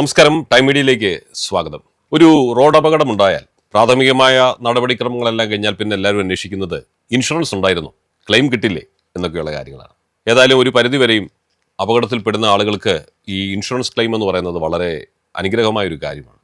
നമസ്കാരം ടൈം മീഡിയയിലേക്ക് സ്വാഗതം. ഒരു റോഡ് അപകടമുണ്ടായാൽ പ്രാഥമികമായ നടപടിക്രമങ്ങളെല്ലാം കഴിഞ്ഞാൽ പിന്നെ എല്ലാവരും അന്വേഷിക്കുന്നത് ഇൻഷുറൻസ് ഉണ്ടായിരുന്നു. ക്ലെയിം കിട്ടില്ലേ എന്നൊക്കെയുള്ള കാര്യങ്ങളാണ്. ഏതായാലും ഒരു പരിധിവരെയും അപകടത്തിൽപ്പെടുന്ന ആളുകൾക്ക് ഈ ഇൻഷുറൻസ് ക്ലെയിം എന്ന് പറയുന്നത് വളരെ അനുഗ്രഹമായ ഒരു കാര്യമാണ്.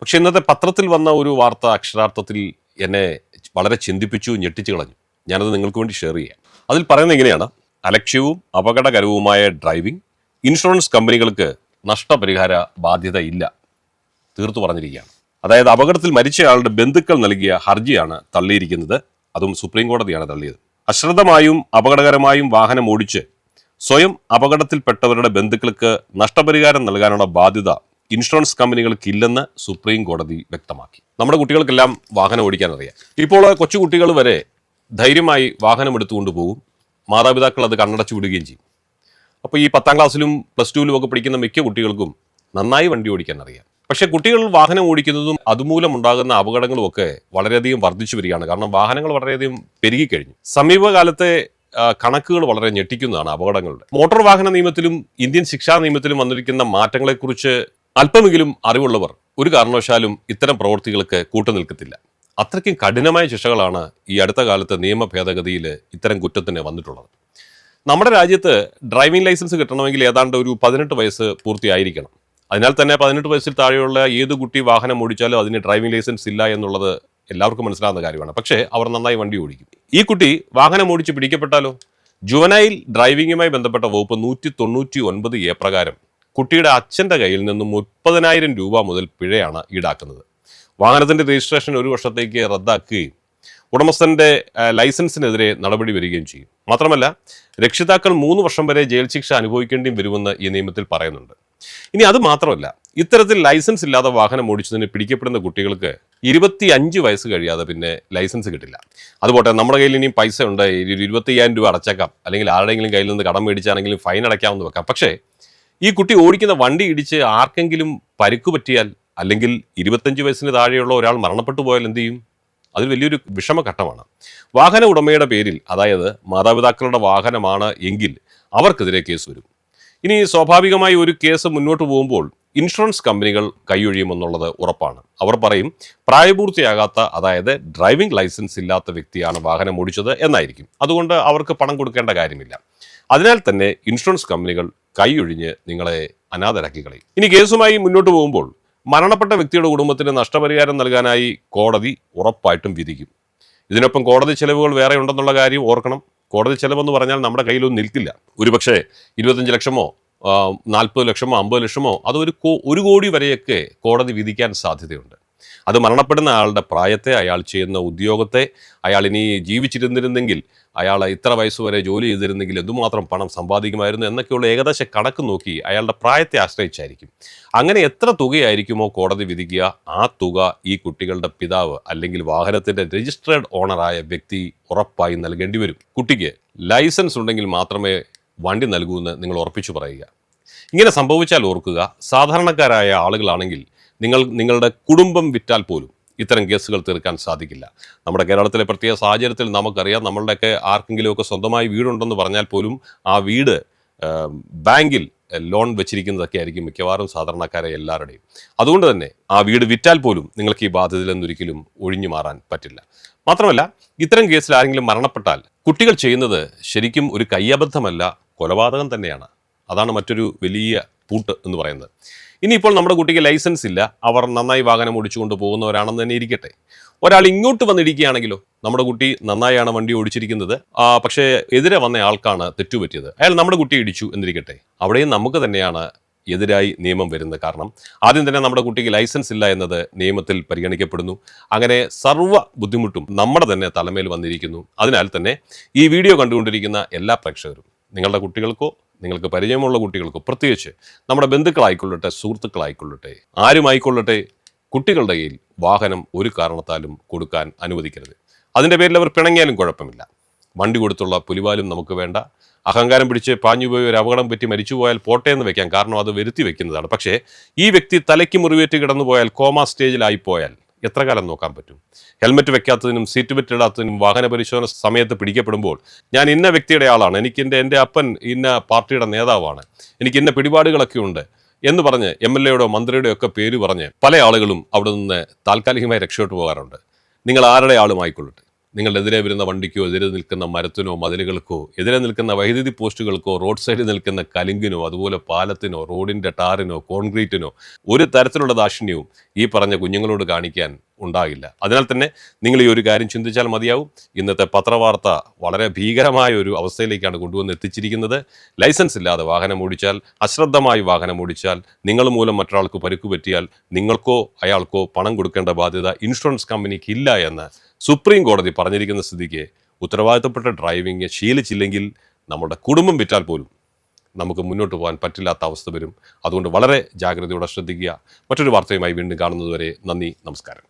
പക്ഷേ ഇന്നത്തെ പത്രത്തിൽ വന്ന ഒരു വാർത്ത അക്ഷരാർത്ഥത്തിൽ എന്നെ വളരെ ചിന്തിപ്പിച്ചു ഞെട്ടിച്ചു കളഞ്ഞു. ഞാനത് നിങ്ങൾക്ക് വേണ്ടി ഷെയർ ചെയ്യാം. അതിൽ പറയുന്നത് എങ്ങനെയാണ് അലക്ഷ്യവും അപകടകരവുമായ ഡ്രൈവിംഗ് ഇൻഷുറൻസ് കമ്പനികൾക്ക് നഷ്ടപരിഹാര ബാധ്യത ഇല്ല തീർത്തു പറഞ്ഞിരിക്കുകയാണ്. അതായത് അപകടത്തിൽ മരിച്ചയാളുടെ ബന്ധുക്കൾ നൽകിയ ഹർജിയാണ് തള്ളിയിരിക്കുന്നത്. അതും സുപ്രീം കോടതിയാണ് തള്ളിയത്. അശ്രദ്ധമായും അപകടകരമായും വാഹനം ഓടിച്ച് സ്വയം അപകടത്തിൽപ്പെട്ടവരുടെ ബന്ധുക്കൾക്ക് നഷ്ടപരിഹാരം നൽകാനുള്ള ബാധ്യത ഇൻഷുറൻസ് കമ്പനികൾക്കില്ലെന്ന് സുപ്രീം കോടതി വ്യക്തമാക്കി. നമ്മുടെ കുട്ടികൾക്കെല്ലാം വാഹനം ഓടിക്കാൻ അറിയാം. ഇപ്പോൾ കൊച്ചുകുട്ടികൾ വരെ ധൈര്യമായി വാഹനം എടുത്തുകൊണ്ട് പോകും മാതാപിതാക്കൾ അത് കണ്ണടച്ചു വിടുകയും ചെയ്യും. അപ്പോൾ ഈ പത്താം ക്ലാസ്സിലും പ്ലസ് ടുവിലും ഒക്കെ പഠിക്കുന്ന മിക്ക കുട്ടികൾക്കും നന്നായി വണ്ടി ഓടിക്കാൻ അറിയാം. പക്ഷേ കുട്ടികൾ വാഹനം ഓടിക്കുന്നതും അതുമൂലം ഉണ്ടാകുന്ന അപകടങ്ങളും ഒക്കെ വളരെയധികം വർദ്ധിച്ചു വരികയാണ്. കാരണം വാഹനങ്ങൾ വളരെയധികം പെരുകിക്കഴിഞ്ഞു. സമീപകാലത്തെ കണക്കുകൾ വളരെ ഞെട്ടിക്കുന്നതാണ് അപകടങ്ങളുടെ. മോട്ടോർ വാഹന നിയമത്തിലും ഇന്ത്യൻ ശിക്ഷാ നിയമത്തിലും വന്നിരിക്കുന്ന മാറ്റങ്ങളെക്കുറിച്ച് അല്പമെങ്കിലും അറിവുള്ളവർ ഒരു കാരണവശാലും ഇത്തരം പ്രവൃത്തികൾക്ക് കൂട്ടുനിൽക്കത്തില്ല. അത്രയ്ക്കും കഠിനമായ ശിക്ഷകളാണ് ഈ അടുത്ത കാലത്ത് നിയമ ഭേദഗതിയിൽ ഇത്തരം കുറ്റത്തിന് വന്നിട്ടുള്ളത്. നമ്മുടെ രാജ്യത്ത് ഡ്രൈവിംഗ് ലൈസൻസ് കിട്ടണമെങ്കിൽ ഏതാണ്ട് ഒരു പതിനെട്ട് വയസ്സ് പൂർത്തിയായിരിക്കണം. അതിനാൽ തന്നെ പതിനെട്ട് വയസ്സിൽ താഴെയുള്ള ഏത് കുട്ടി വാഹനം ഓടിച്ചാലും അതിന് ഡ്രൈവിംഗ് ലൈസൻസ് ഇല്ല എന്നുള്ളത് എല്ലാവർക്കും മനസ്സിലാകുന്ന കാര്യമാണ്. പക്ഷേ അവർ നന്നായി വണ്ടി ഓടിക്കും. ഈ കുട്ടി വാഹനം ഓടിച്ച് പിടിക്കപ്പെട്ടാലോ? ജുവനൈൽ ഡ്രൈവിംഗുമായി ബന്ധപ്പെട്ട വകുപ്പ് നൂറ്റി തൊണ്ണൂറ്റി ഒൻപത് എ പ്രകാരം കുട്ടിയുടെ അച്ഛന്റെ കയ്യിൽ നിന്നും മുപ്പതിനായിരം രൂപ മുതൽ പിഴയാണ് ഈടാക്കുന്നത്. വാഹനത്തിന്റെ രജിസ്ട്രേഷൻ ഒരു വർഷത്തേക്ക് റദ്ദാക്കുകയും ഉടമസ്ഥന്റെ ആ, ലൈസൻസിനെതിരെ നടപടി വരികയും ചെയ്യും. മാത്രമല്ല രക്ഷിതാക്കൾ മൂന്ന് വർഷം വരെ ജയിൽ ശിക്ഷ അനുഭവിക്കേണ്ടിയും വരുമെന്ന് ഈ നിയമത്തിൽ പറയുന്നുണ്ട്. ഇനി അത് മാത്രമല്ല ഇത്തരത്തിൽ ലൈസൻസ് ഇല്ലാതെ വാഹനം ഓടിച്ചതിന് പിടിക്കപ്പെടുന്ന കുട്ടികൾക്ക് ഇരുപത്തി അഞ്ച് വയസ്സ് കഴിയാതെ പിന്നെ ലൈസൻസ് കിട്ടില്ല. അതുപോട്ടെ നമ്മുടെ കയ്യിൽ ഇനിയും പൈസ ഉണ്ട് ഇരുപത്തയ്യായിരം രൂപ അടച്ചേക്കാം. അല്ലെങ്കിൽ ആരുടെയെങ്കിലും കയ്യിൽ നിന്ന് കടം മേടിച്ചാണെങ്കിലും ഫൈൻ അടയ്ക്കാമെന്ന് വെക്കാം. പക്ഷേ ഈ കുട്ടി ഓടിക്കുന്ന വണ്ടി ഇടിച്ച് ആർക്കെങ്കിലും പരിക്ക് പറ്റിയാൽ അല്ലെങ്കിൽ ഇരുപത്തഞ്ച് വയസ്സിന് താഴെയുള്ള ഒരാൾ മരണപ്പെട്ടു പോയാൽ എന്ത് ചെയ്യും? അത് വലിയൊരു വിഷമഘട്ടമാണ്. വാഹന ഉടമയുടെ പേരിൽ അതായത് മാതാപിതാക്കളുടെ വാഹനമാണ് എങ്കിൽ അവർക്കെതിരെ കേസ് വരും. ഇനി സ്വാഭാവികമായി ഒരു കേസ് മുന്നോട്ട് പോകുമ്പോൾ ഇൻഷുറൻസ് കമ്പനികൾ കൈയൊഴിയുമെന്നുള്ളത് ഉറപ്പാണ്. അവർ പറയും പ്രായപൂർത്തിയാകാത്ത അതായത് ഡ്രൈവിംഗ് ലൈസൻസ് ഇല്ലാത്ത വ്യക്തിയാണ് വാഹനം ഓടിച്ചത് എന്നായിരിക്കും. അതുകൊണ്ട് അവർക്ക് പണം കൊടുക്കേണ്ട കാര്യമില്ല. അതിനാൽ തന്നെ ഇൻഷുറൻസ് കമ്പനികൾ കൈയൊഴിഞ്ഞ് നിങ്ങളെ അനാഥരാക്കി കളയും. ഇനി കേസുമായി മുന്നോട്ട് പോകുമ്പോൾ മരണപ്പെട്ട വ്യക്തിയുടെ കുടുംബത്തിന് നഷ്ടപരിഹാരം നൽകാനായി കോടതി ഉറപ്പായിട്ടും വിധിക്കും. ഇതിനൊപ്പം കോടതി ചെലവുകൾ വേറെ ഉണ്ടെന്നുള്ള കാര്യം ഓർക്കണം. കോടതി ചെലവെന്ന് പറഞ്ഞാൽ നമ്മുടെ കയ്യിലൊന്നും നിൽക്കില്ല. ഒരുപക്ഷെ ഇരുപത്തഞ്ച് ലക്ഷമോ നാൽപ്പത് ലക്ഷമോ അമ്പത് ലക്ഷമോ അത് ഒരു ഒരു കോടി വരെയൊക്കെ കോടതി വിധിക്കാൻ സാധ്യതയുണ്ട്. അത് മരണപ്പെടുന്ന അയാളുടെ പ്രായത്തെ അയാൾ ചെയ്യുന്ന ഉദ്യോഗത്തെ അയാൾ ഇനി ജീവിച്ചിരുന്നിരുന്നെങ്കിൽ അയാൾ ഇത്ര വയസ്സ് വരെ ജോലി ചെയ്തിരുന്നെങ്കിൽ എന്തുമാത്രം പണം സമ്പാദിക്കുമായിരുന്നു എന്നൊക്കെയുള്ള ഏകദേശ കണക്ക് നോക്കി അയാളുടെ പ്രായത്തെ ആശ്രയിച്ചായിരിക്കും. അങ്ങനെ എത്ര തുകയായിരിക്കുമോ കോടതി വിധിക്കുക? ആ തുക ഈ കുട്ടികളുടെ പിതാവ് അല്ലെങ്കിൽ വാഹനത്തിന്റെ രജിസ്ട്രേഡ് ഓണറായ വ്യക്തി ഉറപ്പായി നൽകേണ്ടി വരും. കുട്ടിക്ക് ലൈസൻസ് ഉണ്ടെങ്കിൽ മാത്രമേ വണ്ടി നൽകൂ എന്ന് നിങ്ങൾ ഉറപ്പിച്ചു പറയുക. ഇങ്ങനെ സംഭവിച്ചാൽ ഓർക്കുക സാധാരണക്കാരായ ആളുകളാണെങ്കിൽ നിങ്ങൾ നിങ്ങളുടെ കുടുംബം വിറ്റാൽ പോലും ഇത്തരം കേസുകൾ തീർക്കാൻ സാധിക്കില്ല. നമ്മുടെ കേരളത്തിലെ പ്രത്യേക സാഹചര്യത്തിൽ നമുക്കറിയാം നമ്മളുടെയൊക്കെ ആർക്കെങ്കിലുമൊക്കെ സ്വന്തമായി വീടുണ്ടെന്ന് പറഞ്ഞാൽ പോലും ആ വീട് ബാങ്കിൽ ലോൺ വെച്ചിരിക്കുന്നതൊക്കെ ആയിരിക്കും മിക്കവാറും സാധാരണക്കാരെ എല്ലാവരുടെയും. അതുകൊണ്ട് തന്നെ ആ വീട് വിറ്റാൽ പോലും നിങ്ങൾക്ക് ഈ ബാധ്യതയിൽ നിന്നൊരിക്കലും ഒഴിഞ്ഞു മാറാൻ പറ്റില്ല. മാത്രമല്ല ഇത്തരം കേസിൽ ആരെങ്കിലും മരണപ്പെട്ടാൽ കുട്ടികൾ ചെയ്യുന്നത് ശരിക്കും ഒരു കയ്യബദ്ധമല്ല കൊലപാതകം തന്നെയാണ്. അതാണ് മറ്റൊരു വലിയ പൂട്ട് എന്ന് പറയുന്നത്. ഇനിയിപ്പോൾ നമ്മുടെ കുട്ടിക്ക് ലൈസൻസ് ഇല്ല. അവർ നന്നായി വാഹനം ഓടിച്ചുകൊണ്ട് പോകുന്നവരാണെന്ന് തന്നെ ഇരിക്കട്ടെ. ഒരാൾ ഇങ്ങോട്ട് വന്നിരിക്കുകയാണെങ്കിലോ നമ്മുടെ കുട്ടി നന്നായാണ് വണ്ടി ഓടിച്ചിരിക്കുന്നത്. പക്ഷേ എതിരെ വന്ന ആൾക്കാണ് തെറ്റുപറ്റിയത്. അയാൾ നമ്മുടെ കുട്ടി ഇടിച്ചു എന്നിരിക്കട്ടെ. അവിടെയും നമുക്ക് തന്നെയാണ് എതിരായി നിയമം വരുന്നത് കാരണം ആദ്യം തന്നെ നമ്മുടെ കുട്ടിക്ക് ലൈസൻസ് ഇല്ല എന്നത് നിയമത്തിൽ പരിഗണിക്കപ്പെടുന്നു. അങ്ങനെ സർവ ബുദ്ധിമുട്ടും നമ്മുടെ തന്നെ തലമേൽ വന്നിരിക്കുന്നു. അതിനാൽ തന്നെ ഈ വീഡിയോ കണ്ടുകൊണ്ടിരിക്കുന്ന എല്ലാ പ്രേക്ഷകരും നിങ്ങളുടെ കുട്ടികൾക്കോ നിങ്ങൾക്ക് പരിചയമുള്ള കുട്ടികൾക്ക് പ്രത്യേകിച്ച് നമ്മുടെ ബന്ധുക്കളായിക്കൊള്ളട്ടെ സുഹൃത്തുക്കളായിക്കൊള്ളട്ടെ ആരുമായിക്കൊള്ളട്ടെ കുട്ടികളുടെ കയ്യിൽ വാഹനം ഒരു കാരണത്താലും കൊടുക്കാൻ അനുവദിക്കരുത്. അതിന്റെ പേരിൽ അവർ പിണങ്ങിയാലും കുഴപ്പമില്ല. വണ്ടി കൊടുത്തുള്ള പുലിവാലും നമുക്ക് വേണ്ട. അഹങ്കാരം പിടിച്ച് പാഞ്ഞുപോയി ഒരു അപകടം പറ്റി മരിച്ചുപോയാൽ പോട്ടെ എന്ന് വെക്കാം കാരണം അത് വരുത്തി വെക്കുന്നതാണ്. പക്ഷേ ഈ വ്യക്തി തലയ്ക്ക് മുറിവേറ്റ് കിടന്നുപോയാൽ കോമ സ്റ്റേജിലായി പോയാൽ എത്ര കാലം നോക്കാൻ പറ്റും? ഹെൽമെറ്റ് വെക്കാത്തതിനും സീറ്റ് ബെൽറ്റ് ഇടാത്തതിനും വാഹന പരിശോധന സമയത്ത് പിടിക്കപ്പെടുമ്പോൾ ഞാൻ ഇന്ന വ്യക്തിയുടെ ആളാണ് എനിക്ക് എന്റെ എന്റെ അപ്പൻ ഇന്ന പാർട്ടിയുടെ നേതാവാണ് എനിക്ക് ഇന്ന പിടിപാടുകളൊക്കെ ഉണ്ട് എന്ന് പറഞ്ഞ് എം എൽ എയുടെയോ മന്ത്രിയുടെയോ ഒക്കെ പേര് പറഞ്ഞ് പല ആളുകളും അവിടെ നിന്ന് താൽക്കാലികമായി രക്ഷപ്പെട്ടു പോകാറുണ്ട്. നിങ്ങൾ ആരുടെ ആളുമായിക്കൊള്ളട്ടെ? നിങ്ങളുടെ എതിരെ വരുന്ന വണ്ടിക്കോ എതിരെ നിൽക്കുന്ന മരത്തിനോ മതിലുകൾക്കോ എതിരെ നിൽക്കുന്ന വൈദ്യുതി പോസ്റ്റുകൾക്കോ റോഡ് സൈഡിൽ നിൽക്കുന്ന കലിങ്കിനോ അതുപോലെ പാലത്തിനോ റോഡിന്റെ ടാറിനോ കോൺക്രീറ്റിനോ ഒരു തരത്തിലുള്ള ദാക്ഷിണ്യവും ഈ പറഞ്ഞ കുഞ്ഞുങ്ങളോട് കാണിക്കാൻ ഉണ്ടാകില്ല. അതിനാൽ തന്നെ നിങ്ങൾ ഈ ഒരു കാര്യം ചിന്തിച്ചാൽ മതിയാവും. ഇന്നത്തെ പത്രവാർത്ത വളരെ ഭീകരമായ ഒരു അവസ്ഥയിലേക്കാണ് കൊണ്ടുവന്ന് എത്തിച്ചിരിക്കുന്നത്. ലൈസൻസ് ഇല്ലാതെ വാഹനം ഓടിച്ചാൽ അശ്രദ്ധമായി വാഹനം ഓടിച്ചാൽ നിങ്ങൾ മൂലം മറ്റൊരാൾക്ക് പരിക്കു പറ്റിയാൽ നിങ്ങൾക്കോ അയാൾക്കോ പണം കൊടുക്കേണ്ട ബാധ്യത ഇൻഷുറൻസ് കമ്പനിക്ക് ഇല്ല എന്ന് സുപ്രീം കോടതി പറഞ്ഞിരിക്കുന്ന സ്ഥിതിക്ക് ഉത്തരവാദിത്തപ്പെട്ട ഡ്രൈവിംഗ് ശീലിച്ചില്ലെങ്കിൽ നമ്മുടെ കുടുംബം വിറ്റാൽ പോലും നമുക്ക് മുന്നോട്ട് പോകാൻ പറ്റില്ലാത്ത അവസ്ഥ വരും. അതുകൊണ്ട് വളരെ ജാഗ്രതയോടെ ശ്രദ്ധിക്കുക. മറ്റൊരു വാർത്തയുമായി വീണ്ടും കാണുന്നതുവരെ നന്ദി നമസ്കാരം.